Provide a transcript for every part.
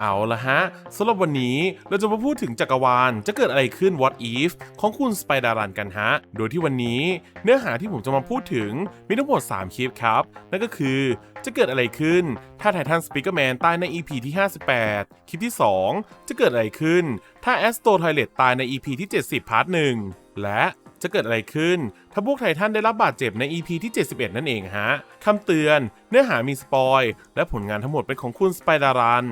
เอาละฮะสำหรับวันนี้เราจะมาพูดถึงจักรวาลจะเกิดอะไรขึ้น What If ของคุณสไปดารันกันฮะ โดยที่วันนี้เนื้อหาที่ผมจะมาพูดถึงมีทั้งหมด 3 คลิปครับ นั่นก็คือจะเกิดอะไรขึ้น ถ้าไททันสปีกเกอร์แมนตายใน EP ที่ 58 คลิปที่ 2 จะเกิดอะไรขึ้น ถ้าแอสโตไทเลตตายใน EP ที่ 70 พาร์ทหนึ่งและจะเกิดอะไรขึ้น ถ้าพวกไททันได้รับบาดเจ็บใน EP ที่ 71 นั่นเองฮะคำเตือน เนื้อหามีสปอยและผลงานทั้งหมดเป็นของคุณสไปดารัน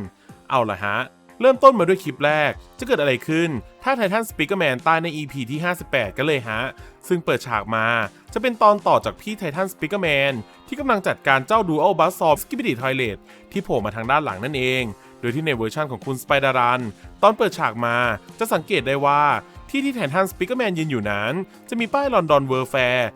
เอาละฮะ เริ่มต้นมาด้วยคลิปแรก จะเกิดอะไรขึ้น ถ้าไททันสปีกเกอร์แมนตายใน EP ที่ 58 กันเลยฮะ ซึ่งเปิดฉากมาจะเป็นตอนต่อจากพี่ไททันสปีกเกอร์แมนที่กำลังจัดการเจ้าดูอัลบัสซอฟสกิปปี้ดีทอยเลตที่โผล่มาทางด้านหลังนั่นเอง โดยที่ในเวอร์ชันของคุณสไปดารันตอนเปิดฉากมาจะสังเกตได้ว่าที่ที่ไททันสปีกเกอร์แมนยืนอยู่นั้น จะมีป้ายลอนดอนเวอร์แฟร์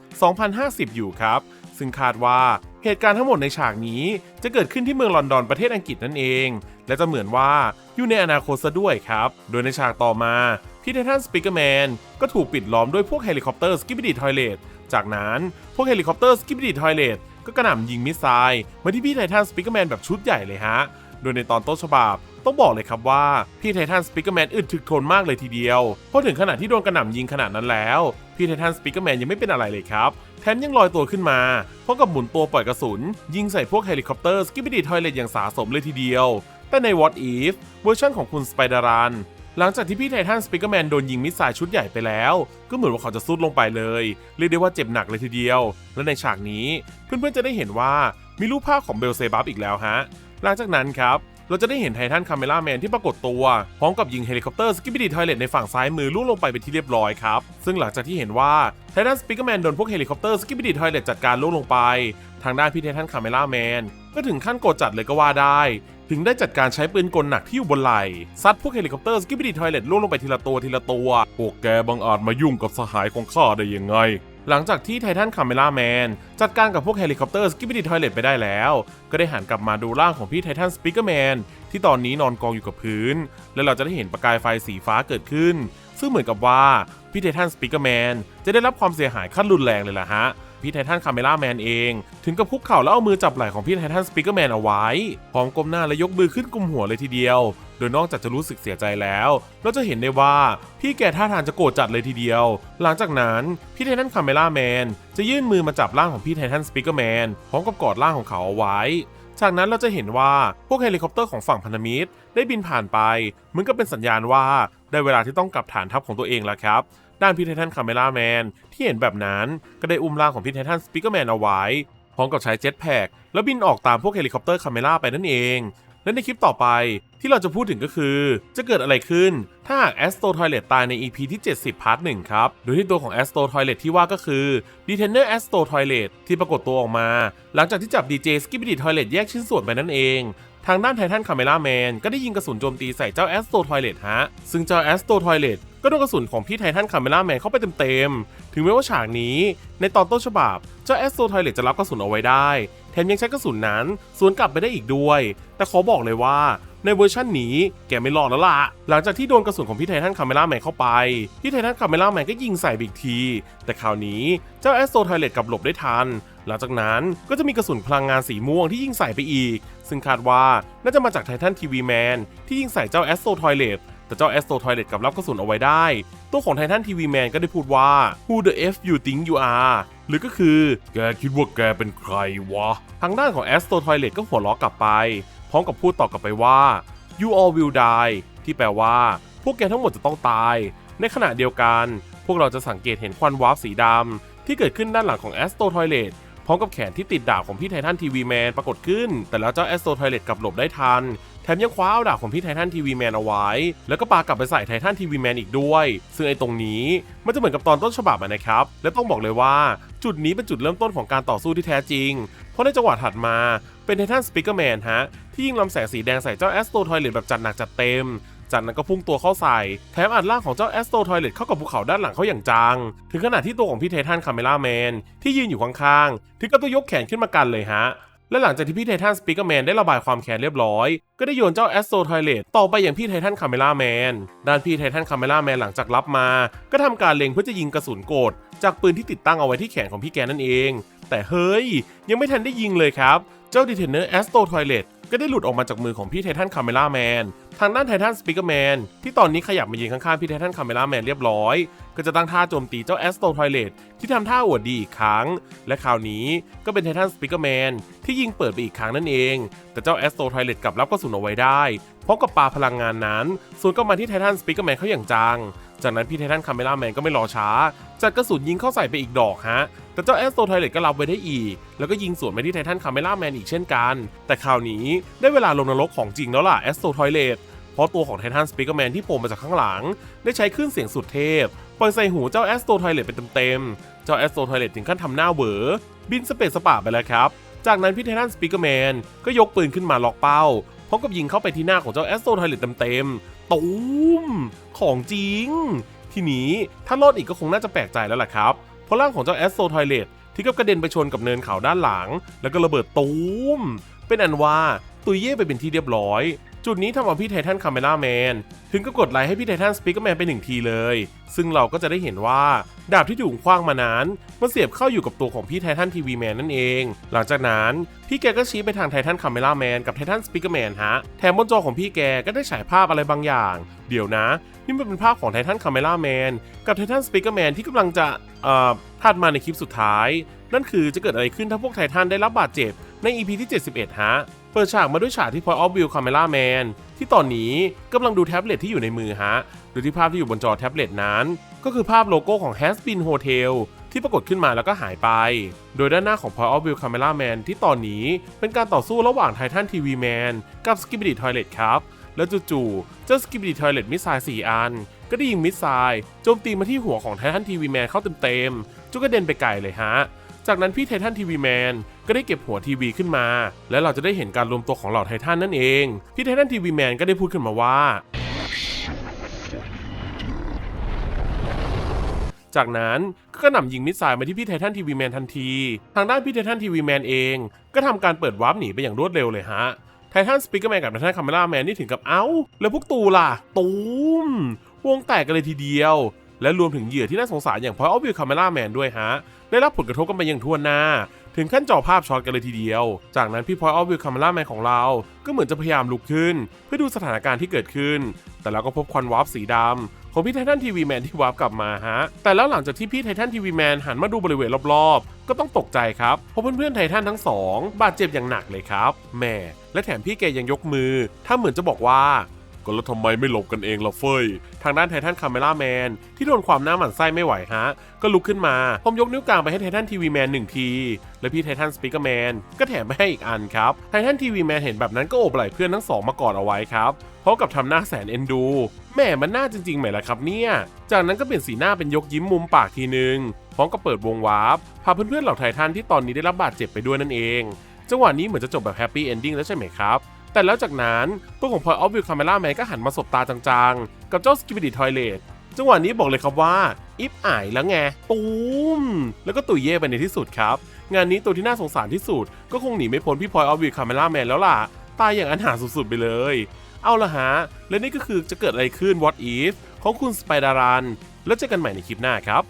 2050 อยู่ครับ ซึ่งคาดว่าเหตุการณ์ทั้งหมดในฉากนี้จะเกิดขึ้นที่เมืองลอนดอนประเทศอังกฤษนั่นเอง และจะเหมือนว่าอยู่ในอนาคตซะด้วยครับ โดยในฉากต่อมาพี่ไททันสปีกเกอร์แมนก็ถูกปิดล้อมด้วยพวกเฮลิคอปเตอร์สกิปปี้ดีทอยเลตจากนั้นพวกเฮลิคอปเตอร์สกิปปี้ดีทอยเลตก็กระหน่ำยิงมิสไซล์มาที่พี่ไททันสปีกเกอร์แมนแบบชุดใหญ่เลยฮะ โดยในตอนต้นฉบับ ต้องบอกเลยครับว่า พี่ไททันสปีกเกอร์แมนอึดถึกทนมากเลยทีเดียวเพราะถึงขนาดที่โดนกระหน่ำยิงขนาดนั้นแล้ว พี่ไททันสปีกเกอร์แมนยังไม่เป็นอะไรเลยครับแถมยังลอยตัวขึ้นมาพร้อมกับหมุนตัวปล่อยกระสุน ยิงใส่พวกเฮลิคอปเตอร์สกิปปี้ดีทอยเลตอย่างสาสมเลยทีเดียว แต่ใน What If เวอร์ชันของคุณสไปดารันหลังจากที่พี่ไททันสปีกเกอร์แมนโดนยิงมิสไซล์ชุดใหญ่ไปแล้ว ก็เหมือนว่าเขาจะซุดลงไปเลย เรียกได้ว่าเจ็บหนักเลยทีเดียว และในฉากนี้เพื่อนๆจะได้เห็นว่ามีรูปภาพของเบลเซบับอีกแล้วฮะ หลังจากนั้นครับ เราจะได้เห็นไททันคาเมล่าแมนที่ปรากฏตัวพร้อมกับยิงเฮลิคอปเตอร์สกิปปี้ดีทอยเลตในฝั่งซ้ายมือล่วงลงไปเป็นที่เรียบร้อยครับ ซึ่งหลังจากที่เห็นว่าไททันสปีกเกอร์แมนโดนพวกเฮลิคอปเตอร์สกิปปี้ดีทอยเลตจัดการล่วงลงไป ทางด้านพี่ไททันคาเมล่าแมนก็ถึงขั้นโกรธจัดเลยก็ว่าได้ถึงได้จัดการใช้ปืนกลหนักที่อยู่บนไหล่ซัดพวกเฮลิคอปเตอร์สกิปปี้ดีทอยเลตล่วงลงไปทีละตัวทีละตัวพวกแกบังอาจมายุ่งกับสหายของข้าได้ยังไง หลังจากที่ไททันคาเมล่าแมนจัดการกับพวกเฮลิคอปเตอร์สกิปปี้ดีทอยเลตไปได้แล้ว ก็ได้หันกลับมาดูร่างของพี่ไททันสปีกเกอร์แมนที่ตอนนี้นอนกองอยู่กับพื้น และเราจะได้เห็นประกายไฟสีฟ้าเกิดขึ้น ซึ่งเหมือนกับว่าพี่ไททันสปีกเกอร์แมนจะได้รับความเสียหายขั้นรุนแรงเลยล่ะฮะพี่ไททันคาเมล่าแมนเอง ถึงกับคุกเข่าแล้วเอามือจับไหล่ของพี่ไททันสปีกเกอร์แมนเอาไว้พร้อมก้มหน้าและยกมือขึ้นกุมหัวเลยทีเดียว โดยนอกจากจะรู้สึกเสียใจแล้ว เราจะเห็นได้ว่าพี่แกท่าทางจะโกรธจัดเลยทีเดียว หลังจากนั้นพี่ไททันคาเมล่าแมนจะยื่นมือมาจับร่างของพี่ไททันสปีกเกอร์แมนพร้อมกับกอดร่างของเขาเอาไว้ จากนั้นเราจะเห็นว่าพวกเฮลิคอปเตอร์ของฝั่งพันธมิตร ได้บินผ่านไปเหมือนกับเป็นสัญญาณว่าได้เวลาที่ต้องกลับฐานทัพของตัวเองแล้วครับด้านพี่ไททันคาเมล่าแมนที่เห็นแบบนั้นก็ได้อุ้มร่างของพี่ไททันสปีกเกอร์แมนเอาไว้พร้อมกับใช้เจ็ตแพคแล้วบินออกตามพวกเฮลิคอปเตอร์คาเมล่าไปนั่นเอง และในคลิปต่อไปที่เราจะพูดถึงก็คือ จะเกิดอะไรขึ้น ถ้าหากแอสโตทอยเลตตายใน EP ที่ 70 พาร์ทหนึ่งครับ โดยที่ตัวของแอสโตทอยเลตที่ว่าก็คือดีเทนเนอร์แอสโตทอยเลตที่ปรากฏตัวออกมา หลังจากที่จับดีเจสกิปปี้ดีทอยเลตแยกชิ้นส่วนไปนั่นเอง ทางด้านไททันคาเมล่าแมนก็ได้ยิงกระสุนโจมตีใส่เจ้าแอสโตทอยเลตฮะ ซึ่งเจ้าแอสโตทอยเลตก็โดนกระสุนของพี่ไททันคาเมล่าแมนเข้าไปเต็มๆ ถึงแม้ว่าฉากนี้ ในตอนต้นฉบับ เจ้าแอสโตทอยเลตจะรับกระสุนเอาไว้ได้ แถมยังใช้กระสุนนั้นสวนกลับไปได้อีกด้วย แต่ขอบอกเลยว่าในเวอร์ชันนี้แกไม่รอดแล้วล่ะ หลังจากที่โดนกระสุนของพี่ไททันคาเมล่าแมนเข้าไป พี่ไททันคาเมล่าแมนก็ยิงใส่อีกที แต่คราวนี้เจ้าแอสโตทอยเลตกลับหลบได้ทัน หลังจากนั้นก็จะมีกระสุนพลังงานสีม่วงที่ยิงใส่ไปอีก ซึ่งคาดว่าน่าจะมาจากไททันทีวีแมนที่ยิงใส่เจ้าแอสโตทอยเลตแต่เจ้าแอสโตทอยเลตกลับรับกระสุนเอาไว้ได้ ตัวของไททันทีวีแมนก็ได้พูดว่า who the f you think you are หรือก็คือ แกคิดว่าแกเป็นใครวะ ทางด้านของแอสโตทอยเลตก็หัวล้อกลับไป พร้อมกับพูดต่อกลับไปว่า you all will die ที่แปลว่า พวกแกทั้งหมดจะต้องตาย ในขณะเดียวกัน พวกเราจะสังเกตเห็นควันวาร์ปสีดำที่เกิดขึ้นด้านหลังของแอสโตทอยเลต พร้อมกับแขนที่ติดดาบของพี่ไททันทีวีแมนปรากฏขึ้น แต่แล้วเจ้าแอสโตทอยเลตกลับหลบได้ทันแถมยังคว้าเอาดาบของพี่ไททันทีวีแมนเอาไว้ แล้วก็ปากลับไปใส่ไททันทีวีแมนอีกด้วย ซึ่งไอ้ตรงนี้มันจะเหมือนกับตอนต้นฉบับนะครับ และต้องบอกเลยว่าจุดนี้เป็นจุดเริ่มต้นของการต่อสู้ที่แท้จริง เพราะในจังหวะถัดมาเป็นไททันสปีกเกอร์แมนฮะ ที่ยิงลำแสงสีแดงใส่เจ้าแอสโตทอยเลตแบบจัดหนักจัดเต็ม จากนั้นก็พุ่งตัวเข้าใส่แถมอัดร่างของเจ้าแอสโตทอยเลตเข้ากับภูเขาด้านหลังเขาอย่างจัง ถึงขนาดที่ตัวของพี่ไททันคาเมล่าแมนที่ยืนอยู่ข้างๆถึงกับต้องยกแขนขึ้นมากันเลยฮะและหลังจากที่พี่ไททันสปีกเกอร์แมนได้ระบายความแค้นเรียบร้อย ก็ได้โยนเจ้าแอสโตทอยเลตต่อไปอย่างพี่ไททันคาเมล่าแมน ด้านพี่ไททันคาเมล่าแมนหลังจากรับมา ก็ทำการเล็งเพื่อจะยิงกระสุนโกดจากปืนที่ติดตั้งเอาไว้ที่แขนของพี่แกนั่นเอง แต่เฮ้ย ยังไม่ทันได้ยิงเลยครับ เจ้าดีเทนเนอร์แอสโตทอยเลตก็ได้หลุดออกมาจากมือของพี่ไททันคาเมล่าแมนทางด้านไททันสปิเกอร์แมนที่ตอนนี้ขยับมายืนข้างๆพี่ไททันคาเมล่าแมนเรียบร้อย ก็จะตั้งท่าโจมตีเจ้าแอสโตทอยเลตที่ทำท่าอวดดีอีกครั้ง และคราวนี้ก็เป็นไททันสปิเกอร์แมนที่ยิงเปิดไปอีกครั้งนั่นเอง แต่เจ้าแอสโตทอยเลตกลับรับกระสุนเอาไว้ได้พร้อมกับปาพลังงานนั้นสวนก็มาที่ไททันสปิเกอร์แมนเขาอย่างจังจากนั้นพี่ไททันคาเมล่าแมนก็ไม่รอช้า จัดกระสุนยิงเข้าใส่ไปอีกดอกฮะ แต่เจ้าแอสโตไทเลตก็รับไว้ได้อีก แล้วก็ยิงสวนไปที่ไททันคาเมล่าแมนอีกเช่นกัน แต่คราวนี้ได้เวลาลงนรกของจริงแล้วล่ะแอสโตไทเลตเพราะตัวของไททันสปิเกอร์แมนที่โผล่มาจากข้างหลัง ได้ใช้คลื่นเสียงสุดเทพปล่อยใส่หูเจ้าแอสโตไทเลตไปเต็มๆ เจ้าแอสโตไทเลตถึงขั้นทำหน้าเหวอบินสเปซสปะไปแล้วครับ จากนั้นพี่ไททันสปิเกอร์แมนก็ยกปืนขึ้นมาล็อกเป้าพร้อมกับยิงเข้าไปที่หน้าของเจ้าแอสโตไทเลตเต็มๆตูมของจริง ทีนี้ถ้ารอดอีกก็คงน่าจะแปลกใจแล้วล่ะครับ เพราะร่างของเจ้าแอสโซทอยเลตที่ก็กระเด็นไปชนกับเนินเขาด้านหลัง แล้วก็ระเบิดตูมเป็นอันว่าตุยเย่ไปเป็นที่เรียบร้อย จุดนี้ทำเอาพี่ไททันคาเมล่าแมนถึงก็กดไลค์ให้พี่ไททันสปิเกอร์แมนไปหนึ่งทีเลย ซึ่งเราก็จะได้เห็นว่า ดาบที่ถูกคว้างมานั้นมันเสียบเข้าอยู่กับตัวของพี่ไททันทีวีแมนนั่นเอง หลังจากนั้นพี่แกก็ชี้ไปทางไททันคาเมล่าแมนกับไททันสปิเกอร์แมนฮะ แถมบนจอของพี่แกก็ได้ฉายภาพอะไรบางอย่าง เดี๋ยวนะ นี่มันเป็นภาพของไททันคาเมล่าแมนกับไททันสปิเกอร์แมนที่กำลังจะเอ่อถัดมาในคลิปสุดท้าย นั่นคือจะเกิดอะไรขึ้นถ้าพวกไททันได้รับบาดเจ็บใน EP ที่ 71 ฮะ เปิดฉากมาด้วยฉากที่ Point of View Camera Man ที่ตอนนี้กำลังดูแท็บเล็ตที่อยู่ในมือฮะโดยที่ภาพที่อยู่บนจอแท็บเล็ตนั้น ก็คือภาพโลโก้ของ Has Been Hotel ที่ปรากฏขึ้นมาแล้วก็หายไป โดยด้านหน้าของ Point of View Camera Man ที่ตอนนี้เป็นการต่อสู้ระหว่าง Titan TV Man กับ Skibidi Toilet ครับแล้วจู่ๆเจ้า Skibidi Toilet มิสไซล์4อัน ก็ได้ยิงมิสไซล์โจมตีมาที่หัวของ Titan TV Man เข้าเต็มๆจุกกระเด็นไปไกลเลยฮะ จากนั้นพี่ไททันทีวีแมนก็ได้เก็บหัวทีวีขึ้นมา และเราจะได้เห็นการรวมตัวของเหล่าไททันนั่นเอง พี่ไททันทีวีแมนก็ได้พูดขึ้นมาว่า จากนั้นก็กระหน่ำยิงมิสไซล์มาที่พี่ไททันทีวีแมนทันที ทางด้านพี่ไททันทีวีแมนเอง ก็ทำการเปิดวาร์ปหนีไปอย่างรวดเร็วเลยฮะไททันสปิเกอร์แมนกับไททันคาเมล่าแมนนี่ถึงกับเอ้า แล้วพวกตูล่ะ ตูมวงแตกกันเลยทีเดียว และรวมถึงเหยื่อที่น่าสงสารอย่างพอยออฟวิวคาเมล่าแมนด้วยฮะ ได้รับผลกระทบกันไปอย่างทั่วหน้า ถึงขั้นจอภาพช็อตกันเลยทีเดียว จากนั้นพี่พอยออฟวิวคาเมล่าแมนของเรา ก็เหมือนจะพยายามลุกขึ้น เพื่อดูสถานการณ์ที่เกิดขึ้น แต่แล้วก็พบควันวาร์ปสีดำของพี่ไททันทีวีแมนที่วาร์ปกลับมาฮะ แต่แล้วหลังจากที่พี่ไททันทีวีแมนหันมาดูบริเวณรอบๆ ก็ต้องตกใจครับ เพราะเพื่อนๆไททันทั้งสองบาดเจ็บอย่างหนักเลยครับแหม่และแถมพี่แกยังยกมือ ถ้าเหมือนจะบอกว่า ก็แล้วทำไมไม่หลบกันเองล่ะเฟย ทางด้านไททันคาเมล่าแมนที่โดนความหน้าหมันไส้ไม่ไหวฮะ ก็ลุกขึ้นมาพร้อมยกนิ้วกลางไปให้ไททันทีวีแมนหนึ่งที และพี่ไททันสปีกเกอร์แมนก็แถมไปให้อีกอันครับ ไททันทีวีแมนเห็นแบบนั้นก็โอบไหล่เพื่อนทั้งสองมากอดเอาไว้ครับพร้อมกับทำหน้าแสนเอ็นดูแหม่มันน่าจริงๆไหมล่ะครับเนี่ย จากนั้นก็เปลี่ยนสีหน้าเป็นยกยิ้มมุมปากทีนึงพร้อมกับเปิดวงวาร์ปพาเพื่อนๆเหล่าไททันที่ตอนนี้ได้รับบาดเจ็บไปด้วยนั่นเองจังหวะนี้เหมือนจะจบแบบแฮปปี้เอนดิ้งแล้วใช่ไหมครับ แต่แล้วจากนั้นตัวของ Point of View Camera Man ก็หันมาสบตาจางๆ กับเจ้า Skibidi Toilet จังหวะนี้บอกเลยครับว่า อิฟอายแล้วไงตูมแล้วก็ตุยเย่ไปในที่สุดครับ งานนี้ตัวที่น่าสงสารที่สุด ก็คงหนีไม่พ้นพี่ Point of View Camera Man แล้วล่ะ ตายอย่างอันหาสุดๆไปเลย เอาละฮะ และนี่ก็คือจะเกิดอะไรขึ้น What If ของคุณสไปดารัน แล้วเจอกันใหม่ในคลิปหน้าครับ